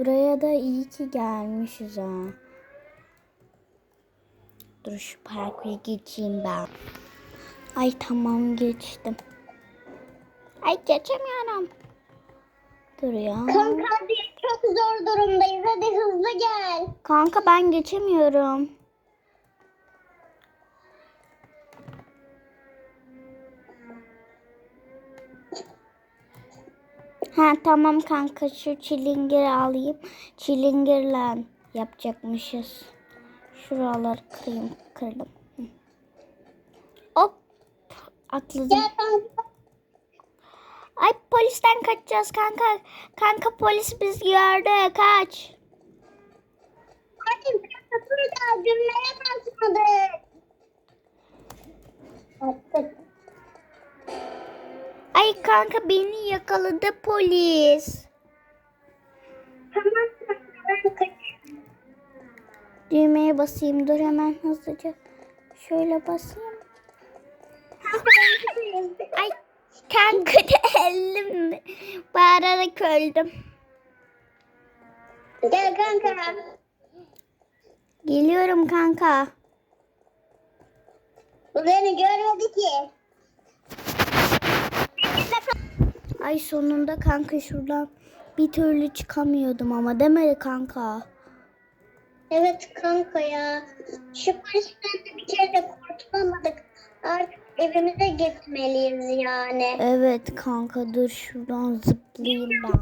Buraya da iyi ki gelmişiz ha. Dur şu parkura geçeyim ben. Ay tamam geçtim. Ay geçemiyorum. Dur ya. Kanka hadi çok zor durumdayız. Hadi hızlı gel. Kanka ben geçemiyorum. Ha tamam kanka şu çilingiri alayım. Çilingirle yapacakmışız. Şuraları kırayım kırdım. Hop atladım. Ay polisten kaçacağız kanka. Kanka polis biz gördü kaç. Hadi burada cümleye basmadık. Kanka beni yakaladı polis. Tamam ben kaç. Düğmeye basayım dur hemen hızlıca. Şöyle basayım. Ay kanka da elim bağırarak öldüm. Gel kanka. Geliyorum kanka. Bu beni görmedi ki. Ay sonunda kanka şuradan bir türlü çıkamıyordum ama demedi kanka. Evet kanka ya. Şu polisten de bir kere de kurtulamadık. Artık evimize gitmeliyiz yani. Evet kanka dur şuradan zıplayayım ben.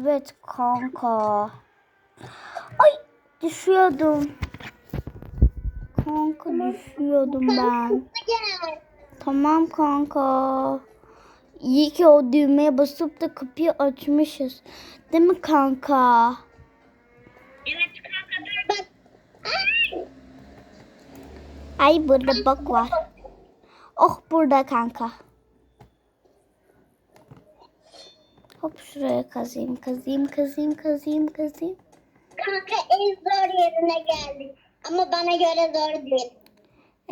Evet kanka. Ay düşüyordum. Kanka düşüyordum ben. Hızlı gel. Tamam kanka. İyi ki o düğmeye basıp da kapıyı açmışız. Değil mi kanka? Evet kanka dur bak. Ay! Ay burada bak var. Oh burada kanka. Hop şuraya kazayım, kazayım, kazayım, kazayım, kazayım. Kanka en zor yerine geldik. Ama bana göre zor değil.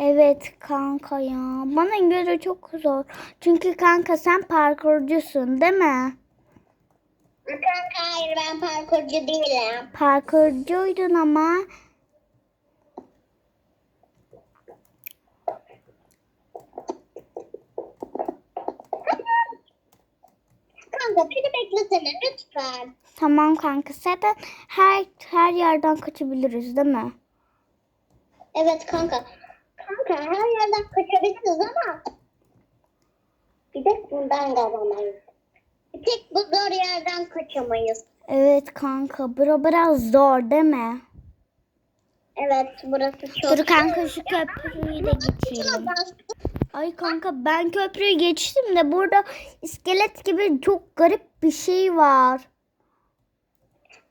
Evet kanka ya. Bana göre çok zor. Çünkü kanka sen parkurcusun değil mi? Kanka hayır ben parkurcu değilim. Parkurcuydun ama. Kanka beni beklesene lütfen. Tamam kanka zaten her her yerden kaçabiliriz değil mi? Evet kanka. Kanka her yerden kaçabiliriz ama bir tek bundan kazanamayız. Bir tek bu zor yerden kaçamayız. Evet kanka bura biraz zor değil mi? Evet burası çok... Dur kanka şu köprüyü de geçelim. Ay kanka ben köprüyü geçtim de burada iskelet gibi çok garip bir şey var.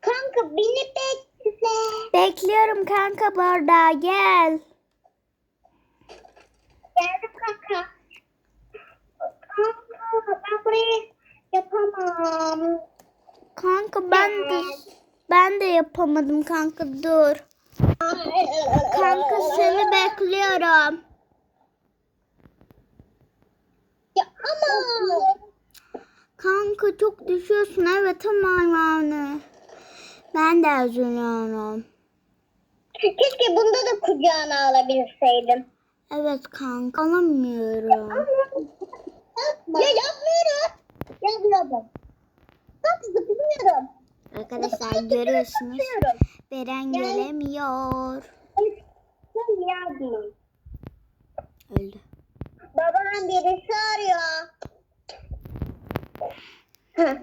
Kanka beni bekle. Bekliyorum kanka burada gel. Geldim kanka. Kanka ben burayı yapamam. Kanka ben de ben de yapamadım kanka dur. Kanka seni bekliyorum. Ya ama. Kanka çok düşüyorsun evet ama yani. Ben de üzülüyorum. Keşke bunda da kucağına alabilseydim. Evet kanka alamıyorum. Ya yapmıyorum. Yapıyordum. Bak zıplıyorum. Arkadaşlar görüyorsunuz. Beren Gel. gelemiyor. Sen yardım. Öldü. Babam birisi arıyor. Heh.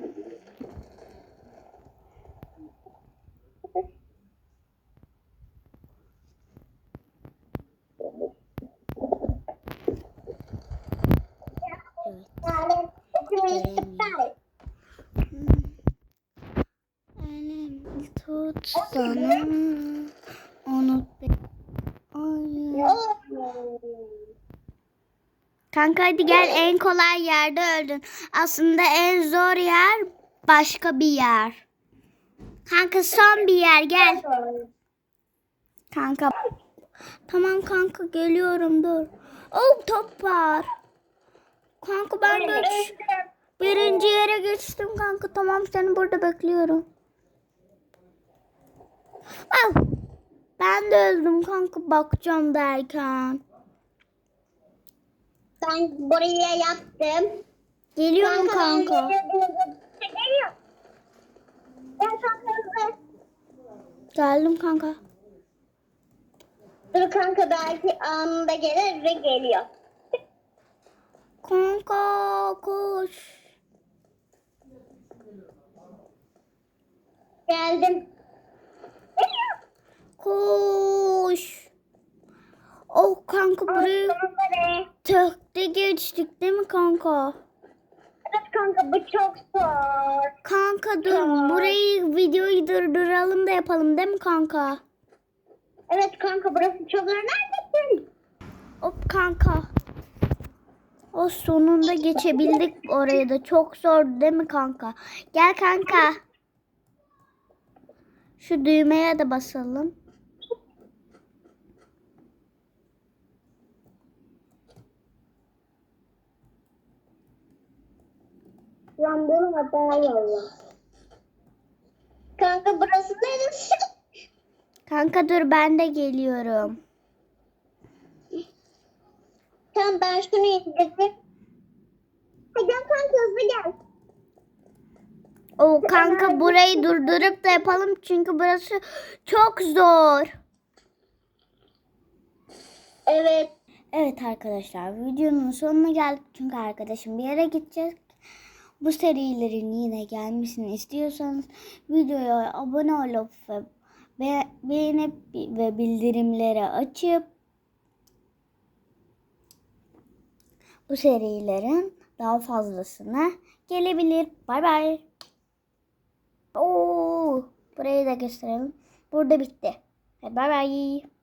Yani Elim tut sana. Ay. Kanka hadi gel en kolay yerde öldün. Aslında en zor yer başka bir yer. Kanka son bir yer gel. Kanka. Tamam kanka geliyorum dur. Oh top var. Kanka ben böyle Birinci yere geçtim kanka. Tamam seni burada bekliyorum. Al. Ben de öldüm kanka bakacağım derken. Ben buraya yaptım. Geliyorum ben kanka. geliyorum. Çok hızlı. Geldim kanka. Dur kanka belki anında gelir ve geliyor. Kanka koş. Geldim. Koş. Oh kanka burayı tekte geçtik değil mi kanka? Evet kanka bu çok zor. Kanka dur Tamam. burayı videoyu durduralım da yapalım değil mi kanka? Evet kanka burası çok zor. Neredesin? Hop kanka. O sonunda geçebildik oraya da. Çok zor değil mi kanka? Gel kanka. Şu düğmeye de basalım. Bunu hataya yolla. Kanka burası neresi? Kanka dur ben de geliyorum. Tamam ben şunu indirdim. Hadi gel kanka hızlı gel. O kanka burayı durdurup da yapalım çünkü burası çok zor. Evet. Evet arkadaşlar videonun sonuna geldik çünkü arkadaşım bir yere gidecek. Bu serilerin yine gelmesini istiyorsanız videoya abone olup ve be- beğenip ve bildirimleri açıp bu serilerin daha fazlasına gelebilir. Bay bay. Oo, burayı da gösterelim. Burada bitti. Bay bay.